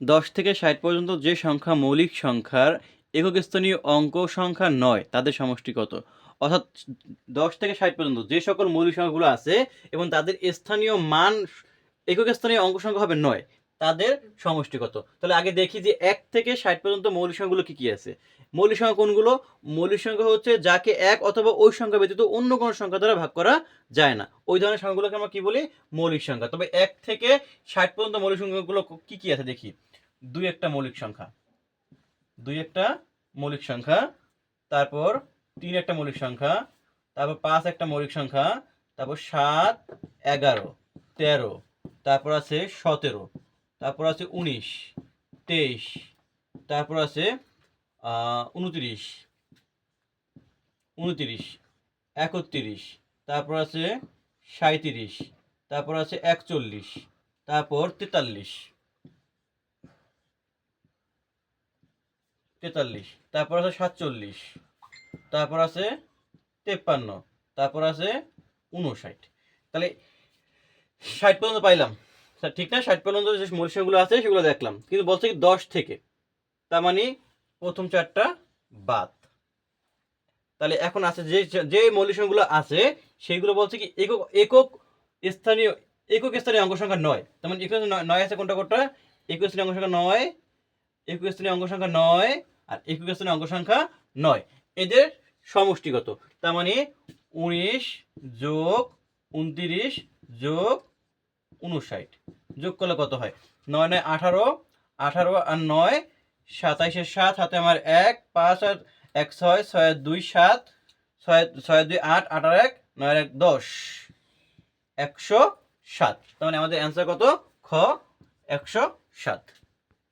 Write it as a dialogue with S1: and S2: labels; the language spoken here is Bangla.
S1: দশ থেকে ষাট পর্যন্ত যে সংখ্যা মৌলিক সংখ্যার একক স্থানীয় অঙ্ক সংখ্যা নয়, তাদের সমষ্টি কত? অর্থাৎ দশ থেকে ষাট পর্যন্ত যে সকল মৌলিক সংখ্যাগুলো আছে এবং তাদের স্থানীয় মান, একক স্থানীয় অঙ্ক সংখ্যা হবে নয়। তাদের সমষ্টি কত তাহলে আগে দেখি যে এক থেকে ষাট পর্যন্ত মৌলিক সংখ্যাগুলো কি কি আছে? মৌলিক সংখ্যা কোনগুলো? মৌলিক সংখ্যা হচ্ছে যাকে এক অথবা ওই সংখ্যা ব্যতীত অন্য কোনো সংখ্যা দ্বারা ভাগ করা যায় না। ওই ধরনের সংখ্যাগুলোকে আমরা কি বলি? মৌলিক সংখ্যা। তবে এক থেকে ষাট পর্যন্ত মৌলিক সংখ্যাগুলো কি কি আছে দেখি? দুই একটা মৌলিক সংখ্যা। দুই একটা মৌলিক সংখ্যা। তারপর তিন একটা মৌলিক সংখ্যা। তারপর পাঁচ একটা মৌলিক সংখ্যা। তারপর সাত, এগারো, তেরো। তারপর আছে সতেরো। তারপর আছে উনিশ, তেইশ, তারপর আছে উনত্রিশ উনত্রিশ, একত্রিশ, তারপর আছে সাঁত্রিশ তারপর আছে একচল্লিশ, তারপর তেতাল্লিশ তেতাল্লিশ, তারপর আছে সাতচল্লিশ, তারপর আছে তেপ্পান্ন, তারপর আছে উনষাট তাহলে ষাট পর্যন্ত পাইলাম। স্যার, ঠিক না? ষাট পর্যন্ত যে সংখ্যাগুলো আছে, সেগুলো দেখলাম। কিন্তু বলছে কি দশ থেকে। তার মানে প্রথম চারটা বাদ। তাহলে এখন আছে যে যে মৌলিক আছে সেইগুলো বলছে কি একক একক স্থানীয় একক স্থানীয় অঙ্ক সংখ্যা নয়। তার মানে একক নয়- নয় আছে কোনটা কোনটা? একক স্থানীয় অঙ্ক সংখ্যা নয়, একক স্থানীয় অঙ্ক সংখ্যা নয়, আর একক স্থানীয় অঙ্ক সংখ্যা নয়। এদের সমষ্টিগত। তার মানে উনিশ যোগ উনত্রিশ যোগ উনষাট যোগ করলে কত হয়? নয় নয় আঠারো আঠারো আর নয়, সাতাইশে সাত, হাতে আমার এক, পাঁচ আর এক ছয় ছয় দুই সাত, ছয় ছয় দুই আট আট আর এক, নয় এক দশ। একশো সাত। তার মানে আমাদের অ্যান্সার কত? খ, একশো সাত।